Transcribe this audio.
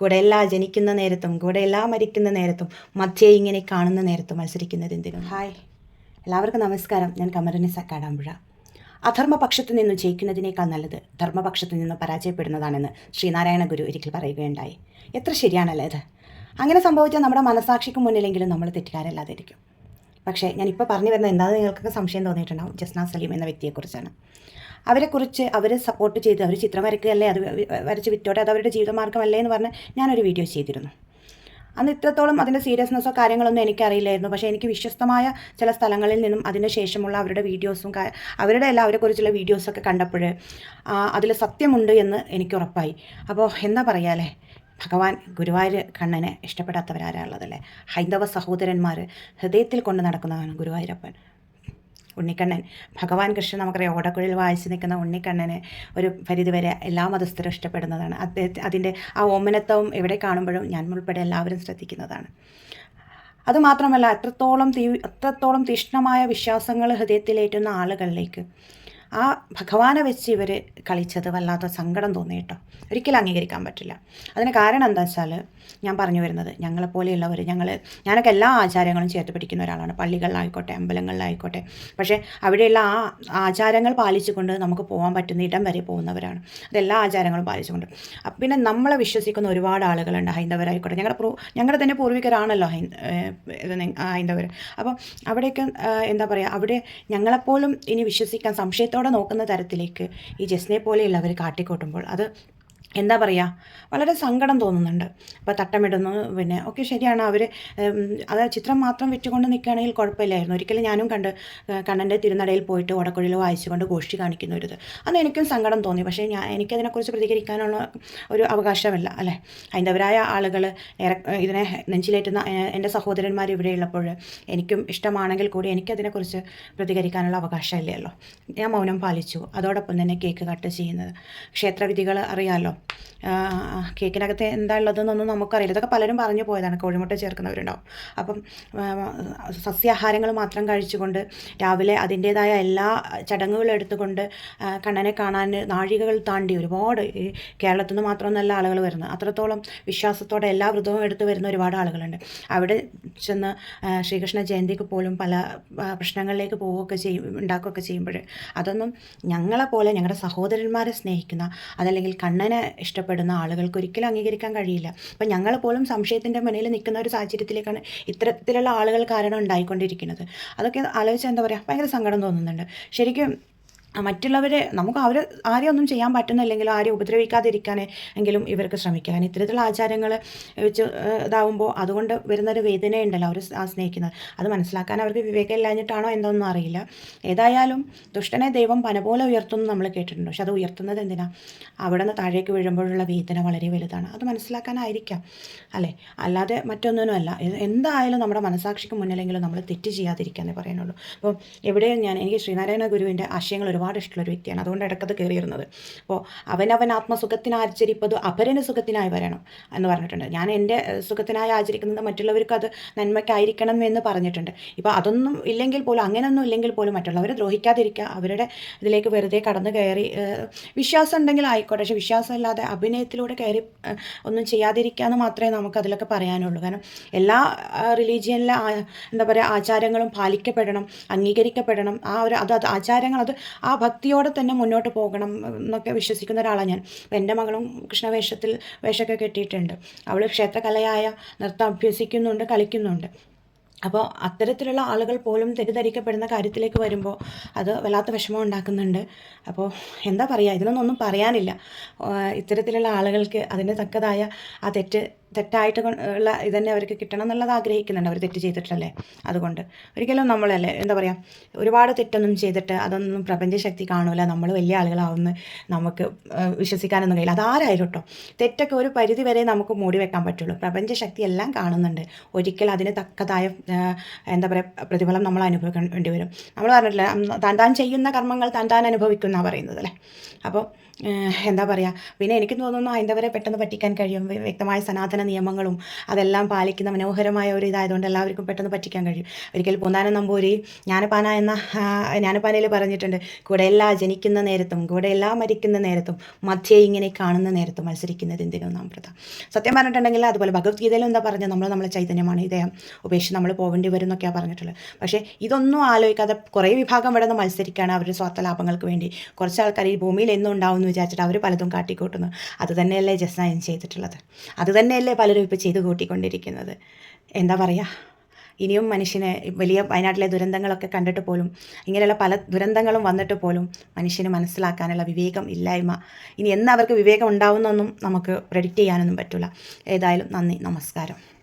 കൂടെയെല്ലാം ജനിക്കുന്ന നേരത്തും കൂടെയല്ല മരിക്കുന്ന നേരത്തും മധ്യേ ഇങ്ങനെ കാണുന്ന നേരത്തും മത്സരിക്കുന്നത് എന്തിനും ഹായ്. എല്ലാവർക്കും നമസ്കാരം. ഞാൻ കമറിനി കാടാമ്പുഴ അധർമ്മപക്ഷത്ത് നിന്ന് ജയിക്കുന്നതിനേക്കാൾ നല്ലത് ധർമ്മപക്ഷത്ത് നിന്ന് പരാജയപ്പെടുന്നതാണെന്ന് ശ്രീനാരായണ ഗുരു ഒരിക്കൽ പറയുകയുണ്ടായി. എത്ര ശരിയാണല്ലേ ഇത്? അങ്ങനെ സംഭവിച്ചാൽ നമ്മുടെ മനസാക്ഷിക്ക് മുന്നിലെങ്കിലും നമ്മൾ തെറ്റുകാരല്ലാതിരിക്കും പക്ഷേ ഞാനിപ്പോൾ പറഞ്ഞു വരുന്നത് എന്താണെന്ന് നിങ്ങൾക്കൊക്കെ സംശയം തോന്നിയിട്ടുണ്ടാവും. ജസ്ന സലീം എന്ന വ്യക്തിയെക്കുറിച്ചാണ്. അവരെക്കുറിച്ച് അവരെ സപ്പോർട്ട് ചെയ്ത് അവർ ചിത്രം വരയ്ക്കുകയല്ലേ? അത് വരച്ച് വിറ്റോട്ടെ? അത് അവരുടെ ജീവിതമാർഗമല്ലേ എന്ന് പറഞ്ഞ് ഞാനൊരു വീഡിയോ ചെയ്തിരുന്നു. അന്ന് ഇത്രത്തോളം അതിന്റെ സീരിയസ്നെസ്സോ കാര്യങ്ങളൊന്നും എനിക്കറിയില്ലായിരുന്നു. പക്ഷേ എനിക്ക് വിശ്വസ്തമായ ചില സ്ഥലങ്ങളിൽ നിന്നും അതിന് ശേഷമുള്ള അവരുടെ വീഡിയോസും അവരുടെ എല്ലാം അവരെക്കുറിച്ചുള്ള വീഡിയോസൊക്കെ കണ്ടപ്പോൾ അതിൽ സത്യമുണ്ട് എന്ന് എനിക്ക് ഉറപ്പായി. അപ്പോൾ എന്താ പറയാലേ ഭഗവാൻ ഗുരുവായൂർ കണ്ണനെ ഇഷ്ടപ്പെടാത്തവരാരാ ഉള്ളതല്ലേ ഹൈന്ദവ സഹോദരന്മാർ ഹൃദയത്തിൽ കൊണ്ട് നടക്കുന്നതാണ് ഗുരുവായൂരപ്പൻ. ഉണ്ണിക്കണ്ണൻ. ഭഗവാൻ കൃഷ്ണൻ നമുക്കറിയാം ഓടക്കുഴൽ വായിച്ച് നിൽക്കുന്ന ഉണ്ണിക്കണ്ണനെ ഒരു പരിധിവരെ എല്ലാ മതസ്ഥരും ഇഷ്ടപ്പെടുന്നതാണ്. അദ്ദേഹത്തെ അതിന്റെ ആ ഓമനത്വം എവിടെ കാണുമ്പോഴും ഞാൻ ഉൾപ്പെടെ എല്ലാവരും ശ്രദ്ധിക്കുന്നതാണ്. അതുമാത്രമല്ല എത്രത്തോളം തീ എത്രത്തോളം തീഷ്ണമായ വിശ്വാസങ്ങൾ ഹൃദയത്തിലേറ്റുന്ന ആളുകളിലേക്ക് ആ ഭഗവാനെ വെച്ച് ഇവർ കളിച്ചത് വല്ലാത്ത സങ്കടം തോന്നി കേട്ടോ. ഒരിക്കലും അംഗീകരിക്കാൻ പറ്റില്ല. അതിന് കാരണം എന്താ വെച്ചാൽ ഞാൻ പറഞ്ഞു വരുന്നത് ഞങ്ങളെപ്പോലെയുള്ളവർ ഞങ്ങൾ ഞാനൊക്കെ എല്ലാ ആചാരങ്ങളും ചേർത്ത് പിടിക്കുന്ന ഒരാളാണ്. പള്ളികളിലായിക്കോട്ടെ അമ്പലങ്ങളിലായിക്കോട്ടെ. പക്ഷേ അവിടെയുള്ള ആ ആചാരങ്ങൾ പാലിച്ചുകൊണ്ട് നമുക്ക് പോകാൻ പറ്റുന്ന ഇടം വരെ പോകുന്നവരാണ്. അതെല്ലാ ആചാരങ്ങളും പാലിച്ചുകൊണ്ട്. പിന്നെ നമ്മളെ വിശ്വസിക്കുന്ന ഒരുപാട് ആളുകളുണ്ട് ഹൈന്ദവരായിക്കോട്ടെ. ഞങ്ങളുടെ പ്രൂ ഞങ്ങളുടെ തന്നെ പൂർവികരാണല്ലോ ഹൈ ഹൈന്ദവർ അപ്പം അവിടെയൊക്കെ എന്താ പറയുക അവിടെ ഞങ്ങളെപ്പോലും ഇനി വിശ്വസിക്കാൻ സംശയത്തോടെ നോക്കുന്ന തരത്തിലേക്ക് ഈ ജസ്നെ പോലെയുള്ളവർ കാട്ടിക്കൂട്ടുമ്പോൾ അത് എന്താ പറയുക വളരെ സങ്കടം തോന്നുന്നുണ്ട്. അപ്പോൾ തട്ടമിടുന്നു പിന്നെ ഒക്കെ ശരിയാണ്. അവർ അത് ചിത്രം മാത്രം വിറ്റുകൊണ്ട് നിൽക്കുകയാണെങ്കിൽ കുഴപ്പമില്ലായിരുന്നു. ഒരിക്കലും ഞാനും കണ്ട് കണ്ണന്റെ തിരുനടയിൽ പോയിട്ട് ഓടക്കുഴൽ വായിച്ചുകൊണ്ട് ഗോഷ്ഠി കാണിക്കുന്ന ഒരു ഇത്. അന്ന് എനിക്കും സങ്കടം തോന്നി. പക്ഷേ ഞാൻ എനിക്കതിനെക്കുറിച്ച് പ്രതികരിക്കാനുള്ള ഒരു അവകാശമല്ല അല്ലേ? ഹൈന്ദവരായ ആളുകൾ ഇതിനെ നെഞ്ചിലേറ്റുന്ന എന്റെ സഹോദരന്മാർ ഇവിടെ ഉള്ളപ്പോൾ എനിക്കും ഇഷ്ടമാണെങ്കിൽ കൂടി എനിക്കതിനെക്കുറിച്ച് പ്രതികരിക്കാനുള്ള അവകാശമില്ലല്ലോ. ഞാൻ മൗനം പാലിച്ചു. അതോടൊപ്പം തന്നെ കേക്ക് കട്ട് ചെയ്യുന്നത്. ക്ഷേത്രവിധികൾ അറിയാമല്ലോ കേക്കിനകത്ത് എന്താ ഉള്ളതെന്നൊന്നും നമുക്കറിയില്ല. ഇതൊക്കെ പലരും പറഞ്ഞു പോയതാണ്. കോഴിമുട്ട ചേർക്കുന്നവരുണ്ടാവും. അപ്പം സസ്യാഹാരങ്ങൾ മാത്രം കഴിച്ചുകൊണ്ട് രാവിലെ അതിന്റേതായ എല്ലാ ചടങ്ങുകളും എടുത്തുകൊണ്ട് കണ്ണനെ കാണാൻ നാഴികകൾ താണ്ടി ഒരുപാട് ഈ കേരളത്തിൽ നിന്ന് മാത്രമൊന്നല്ല ആളുകൾ വരുന്നത്. അത്രത്തോളം വിശ്വാസത്തോടെ എല്ലാ വ്രതവും എടുത്തു വരുന്ന ഒരുപാട് ആളുകളുണ്ട്. അവിടെ ചെന്ന് ശ്രീകൃഷ്ണ ജയന്തിക്ക് പോലും പല പ്രശ്നങ്ങളിലേക്ക് പോവുകയൊക്കെ ചെയ്യും ഉണ്ടാക്കുകയൊക്കെ ചെയ്യുമ്പോൾ അതൊന്നും ഞങ്ങളെപ്പോലെ ഞങ്ങളുടെ സഹോദരന്മാരെ സ്നേഹിക്കുന്ന അതല്ലെങ്കിൽ കണ്ണനെ ഇഷ്ടപ്പെടുന്ന ആളുകൾക്ക് ഒരിക്കലും അംഗീകരിക്കാൻ കഴിയില്ല. അപ്പം ഞങ്ങൾ പോലും സംശയത്തിന്റെ മുന്നിൽ നിൽക്കുന്ന ഒരു സാഹചര്യത്തിലേക്കാണ് ഇത്തരത്തിലുള്ള ആളുകൾ കാരണം ഉണ്ടായിക്കൊണ്ടിരിക്കുന്നത്. അതൊക്കെ ആലോചിച്ചാൽ എന്താ പറയുക ഭയങ്കര സങ്കടം തോന്നുന്നുണ്ട്. ശരിക്കും മറ്റുള്ളവരെ നമുക്ക് അവർ ആരെയും ഒന്നും ചെയ്യാൻ പറ്റുന്നില്ലെങ്കിലും ആരെയും ഉപദ്രവിക്കാതിരിക്കാൻ എങ്കിലും ഇവർക്ക് ശ്രമിക്കുക കാരണം ഇത്തരത്തിലുള്ള ആചാരങ്ങൾ വെച്ച് ഇതാവുമ്പോൾ അതുകൊണ്ട് വരുന്നൊരു വേദനയുണ്ടല്ലോ അവർ ആ സ്നേഹിക്കുന്നത്. അത് മനസ്സിലാക്കാൻ അവർക്ക് വിവേകമില്ലാഞ്ഞിട്ടാണോ എന്തൊന്നും അറിയില്ല. ഏതായാലും ദുഷ്ടനെ ദൈവം പനപോലെ ഉയർത്തുന്നു നമ്മൾ കേട്ടിട്ടുണ്ട്. പക്ഷെ അത് ഉയർത്തുന്നത് എന്തിനാ? അവിടെ നിന്ന് താഴേക്ക് വീഴുമ്പോഴുള്ള വേദന വളരെ വലുതാണ്. അത് മനസ്സിലാക്കാനായിരിക്കാം. അല്ലേ? അല്ലാതെ മറ്റൊന്നിനുമല്ല. എന്തായാലും നമ്മുടെ മനസാക്ഷിക്ക് മുന്നിലെങ്കിലും നമ്മൾ തെറ്റ് ചെയ്യാതിരിക്കാന്നേ പറയാനുള്ളൂ. അപ്പോൾ എവിടെയും ഞാൻ എനിക്ക് ശ്രീനാരായണ ഗുരുവിന്റെ ആശയങ്ങൾ ഒരുപാട് ഇഷ്ടമുള്ള ഒരു വ്യക്തിയാണ്. അതുകൊണ്ട് ഇടക്കത് കയറിയിരുന്നത്. അപ്പോൾ അവനവൻ ആത്മസുഖത്തിന് ആചരിപ്പത് അപരന് സുഖത്തിനായി വരണം എന്ന് പറഞ്ഞിട്ടുണ്ട്. ഞാൻ എന്റെ സുഖത്തിനായി ആചരിക്കുന്നത് മറ്റുള്ളവർക്ക് അത് നന്മയ്ക്കായിരിക്കണം എന്ന് പറഞ്ഞിട്ടുണ്ട്. ഇപ്പോൾ അതൊന്നും ഇല്ലെങ്കിൽ പോലും അങ്ങനെയൊന്നും ഇല്ലെങ്കിൽ പോലും മറ്റുള്ളവരെ ദ്രോഹിക്കാതിരിക്കുക. അവരുടെ ഇതിലേക്ക് വെറുതെ കടന്നു കയറി വിശ്വാസം ഉണ്ടെങ്കിൽ ആയിക്കോട്ടെ. പക്ഷേ വിശ്വാസമില്ലാതെ അഭിനയത്തിലൂടെ കയറി ഒന്നും ചെയ്യാതിരിക്കുക എന്ന് മാത്രമേ നമുക്ക് അതിലൊക്കെ പറയാനുള്ളൂ. കാരണം എല്ലാ റിലീജിയനിലെ എന്താ പറയുക ആചാരങ്ങളും പാലിക്കപ്പെടണം അംഗീകരിക്കപ്പെടണം. ആ ഒരു അത് ആചാരങ്ങൾ അത് ഭക്തിയോടെ തന്നെ മുന്നോട്ട് പോകണം എന്നൊക്കെ വിശ്വസിക്കുന്ന ഒരാളാണ് ഞാൻ. എന്റെ മകളും കൃഷ്ണവേഷത്തിൽ വേഷമൊക്കെ കെട്ടിയിട്ടുണ്ട്. അവൾ ക്ഷേത്രകലയായ നൃത്തം അഭ്യസിക്കുന്നുണ്ട് കളിക്കുന്നുണ്ട്. അപ്പോൾ അത്തരത്തിലുള്ള ആളുകൾ പോലും തെറ്റിദ്ധരിക്കപ്പെടുന്ന കാര്യത്തിലേക്ക് വരുമ്പോൾ അത് വല്ലാത്ത വിഷമം ഉണ്ടാക്കുന്നുണ്ട്. അപ്പോൾ എന്താ പറയുക ഇതിനൊന്നും പറയാനില്ല. ഇത്തരത്തിലുള്ള ആളുകൾക്ക് അതിന് തക്കതായ ആ തെറ്റ് തെറ്റായിട്ട് ഉള്ള ഉള്ള ഇതന്നെ അവർക്ക് കിട്ടണം എന്നുള്ളത് ആഗ്രഹിക്കുന്നുണ്ട്. അവർ തെറ്റ് ചെയ്തിട്ടല്ലേ അതുകൊണ്ട് ഒരിക്കലും നമ്മളല്ലേ എന്താ പറയുക ഒരുപാട് തെറ്റൊന്നും ചെയ്തിട്ട് അതൊന്നും പ്രപഞ്ചശക്തി കാണൂല. നമ്മൾ വലിയ ആളുകളാവുന്ന നമുക്ക് വിശ്വസിക്കാനൊന്നും കഴിയില്ല. അതാരായാലും കേട്ടോ തെറ്റൊക്കെ ഒരു പരിധി വരെ നമുക്ക് മൂടി വെക്കാൻ പറ്റുള്ളൂ. പ്രപഞ്ചശക്തി എല്ലാം കാണുന്നുണ്ട്. ഒരിക്കൽ അതിന് തക്കതായ എന്താ പറയുക പ്രതിഫലം നമ്മൾ അനുഭവിക്കേണ്ടി വരും. നമ്മൾ പറഞ്ഞിട്ടില്ല താൻ താൻ ചെയ്യുന്ന കർമ്മങ്ങൾ താൻ താൻ അനുഭവിക്കുന്ന പറയുന്നത് അല്ലേ? അപ്പോൾ എന്താ പറയുക പിന്നെ എനിക്ക് തോന്നുന്നു ഹൈന്ദവരെ പെട്ടെന്ന് പറ്റിക്കാൻ കഴിയും. വ്യക്തമായ സനാതന നിയമങ്ങളും അതെല്ലാം പാലിക്കുന്ന മനോഹരമായ ഒരു ഇതായതുകൊണ്ട് എല്ലാവർക്കും പെട്ടെന്ന് പറ്റിക്കാൻ കഴിയും. ഒരിക്കൽ പൂന്താനം നമ്പൂരി ജ്ഞാനപ്പാന എന്ന ജ്ഞാനപ്പാനയിൽ പറഞ്ഞിട്ടുണ്ട് കൂടെയല്ല ജനിക്കുന്ന നേരത്തും കൂടെയല്ല മരിക്കുന്ന നേരത്തും മധ്യേ ഇങ്ങനെ കാണുന്ന നേരത്തും മത്സരിക്കുന്നത് എന്തിനും നാം സത്യം പറഞ്ഞിട്ടുണ്ടെങ്കിൽ അതുപോലെ ഭഗവത്ഗീതയിൽ എന്താ പറഞ്ഞത്? നമ്മൾ നമ്മളെ ചൈതന്യമാണ് ഇദ്ദേഹം ഉപേക്ഷിച്ച് നമ്മൾ പോകേണ്ടി വരും എന്നൊക്കെയാണ് പറഞ്ഞിട്ടുള്ളത്. പക്ഷേ ഇതൊന്നും ആലോചിക്കാതെ കുറേ വിഭാഗം ഇവിടെ നിന്ന് മത്സരിക്കുകയാണ് അവരുടെ സ്വാർത്ഥ ലാഭങ്ങൾക്ക് വേണ്ടി. കുറച്ച് ആൾക്കാർ ഈ ഭൂമിയിൽ എന്നും ഉണ്ടാവും എന്ന് വിചാരിച്ചിട്ട് അവർ പലതും കാട്ടിക്കൂട്ടുന്നു. അത് തന്നെയല്ലേ ചെയ്തിട്ടുള്ളത്? അത് തന്നെയല്ലേ പലരും ഇപ്പോൾ ചെയ്തു കൂട്ടിക്കൊണ്ടിരിക്കുന്നത്. എന്താ പറയുക ഇനിയും മനുഷ്യനെ വലിയ വയനാട്ടിലെ ദുരന്തങ്ങളൊക്കെ കണ്ടിട്ട് പോലും ഇങ്ങനെയുള്ള പല ദുരന്തങ്ങളും വന്നിട്ട് പോലും മനുഷ്യന് മനസ്സിലാക്കാനുള്ള വിവേകം ഇല്ലായ്മ ഇനി എന്നവർക്ക് വിവേകം ഉണ്ടാവുന്നൊന്നും നമുക്ക് പ്രെഡിക്റ്റ് ചെയ്യാനൊന്നും പറ്റില്ല ഏതായാലും നന്ദി നമസ്കാരം.